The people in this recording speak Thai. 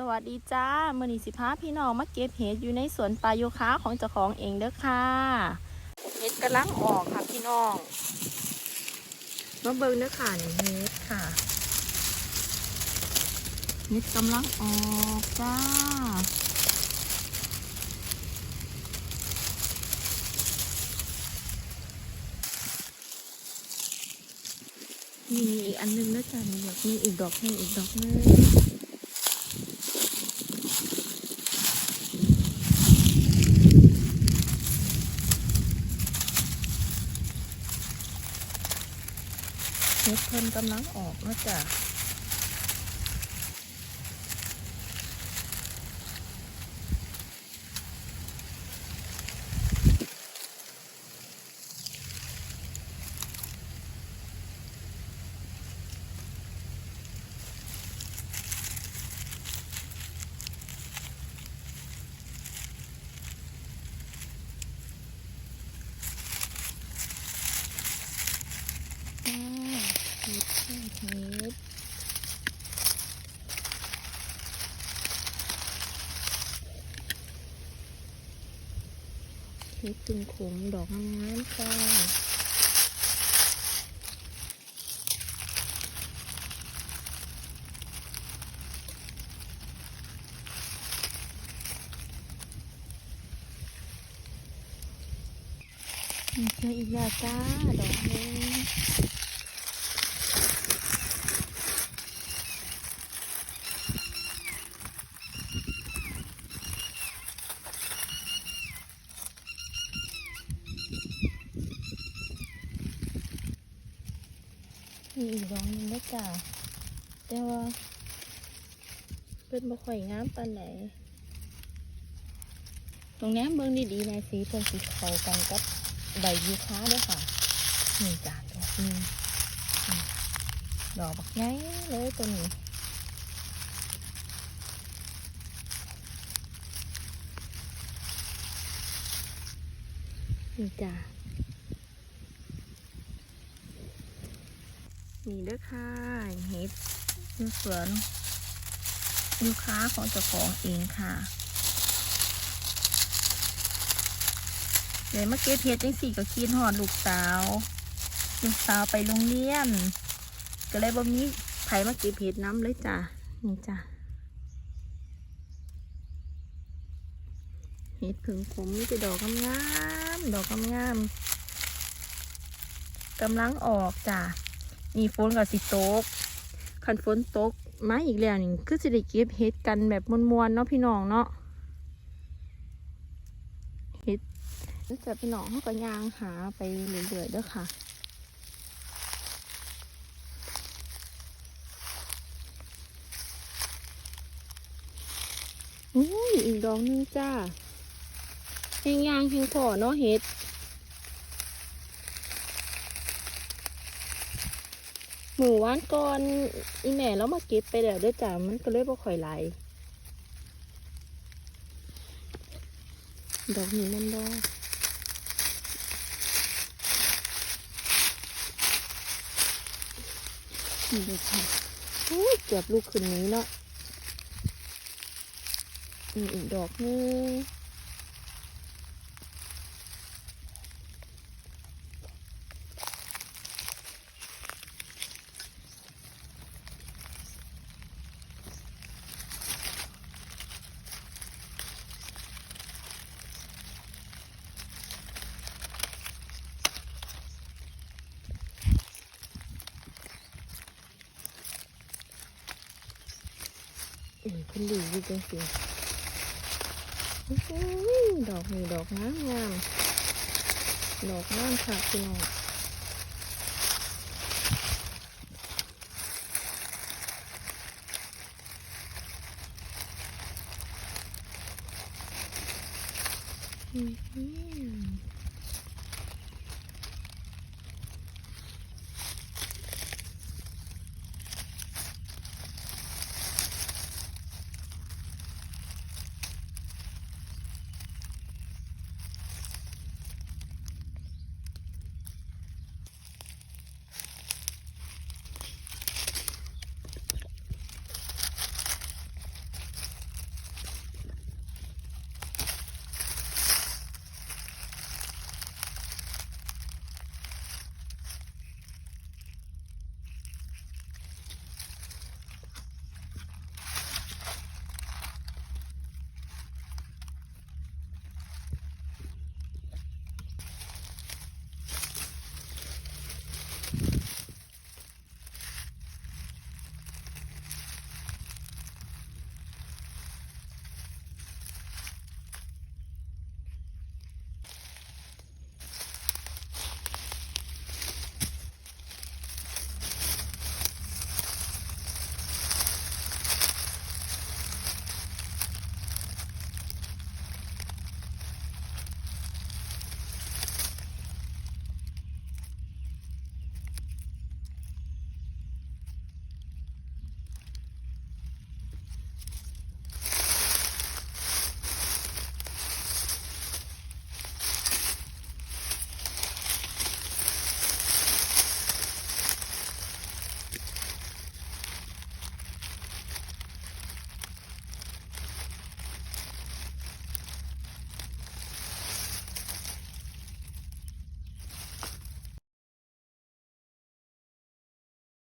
สวัสดีจ้ามือนีสิพาพี่น้องมาเก็บเห็ดอยู่ในสวนปลาโยคะของเจ้าของเองเด้อค่ะเห็ดกำลังออกค่ะพี่น้องมาเบิ่งเด้อค่ะนี่เห็ดค่ะเห็ดกำลังออกจ้ามีอีกอันนึงนะจ๊ะนี่อยกมีอีกดอกหนึงอีกดอกหนึง เฮ็ดเพิ่นกำลังออกนะจ๊ะ เฮ็ดตึงขมดอกงามๆจ้านี่เจออีกแล้วจ้าดอกนี้ มีอีกดอกหนึงแล้วจ้าแต่ว่าเป็นบ่ค่อยงามปานไหนตรงนี้เบิ่งดีๆนสีเพิ่นสีเข้ากันกับใบยูคาด้วยค่ะนี่จ้ะดอกนี้ดอกบักใหญ่เลยตัวนี้นี่จ้ะ นี่เด้อค่ะเห็ดอยู่สวนยูคาของเจ้าของเองค่ะเดี๋ยวมาเก็บเห็ดจังสี่ก็คิดหอดลูกสาว ลูกสาวไปโรงเรียน ก็เลยบ่มีไผมาเก็บเห็ดน้ำเลยจ้ะนี่จ้ะเห็ดผึ่งผมมีแต่ดอกงามๆดอกงามๆกำลังออกจ้ะ นี่ฝนกับสิตกคันฝนตกมาอีกแล้วนี่คือสิได้เก็บเห็ดกันแบบมวนๆเนาะพี่น้องเนาะเห็ดนี่จะพี่น้องเขาก็ย่างหาไปเรื่อยๆเด้วยค่ะอุ้ยอีกดอกหนึงจ้าแหงยางแหงขอเนาะเห็ด หมู่วานก่อนอีแม่แล้วมาเก็บไปแล้วด้วยจ้ามันก็เลยบ่ค่อยไหลายดอกนี้มันดอกนี่เลยค่ะโอ้ยเกือบลูกขึ้นนี้เนาะอีกดอกนึง เอืมคุณดูอยู่จังสิดอกนี่ดอกงามงามดอกงามค่ะพี่น้องอืม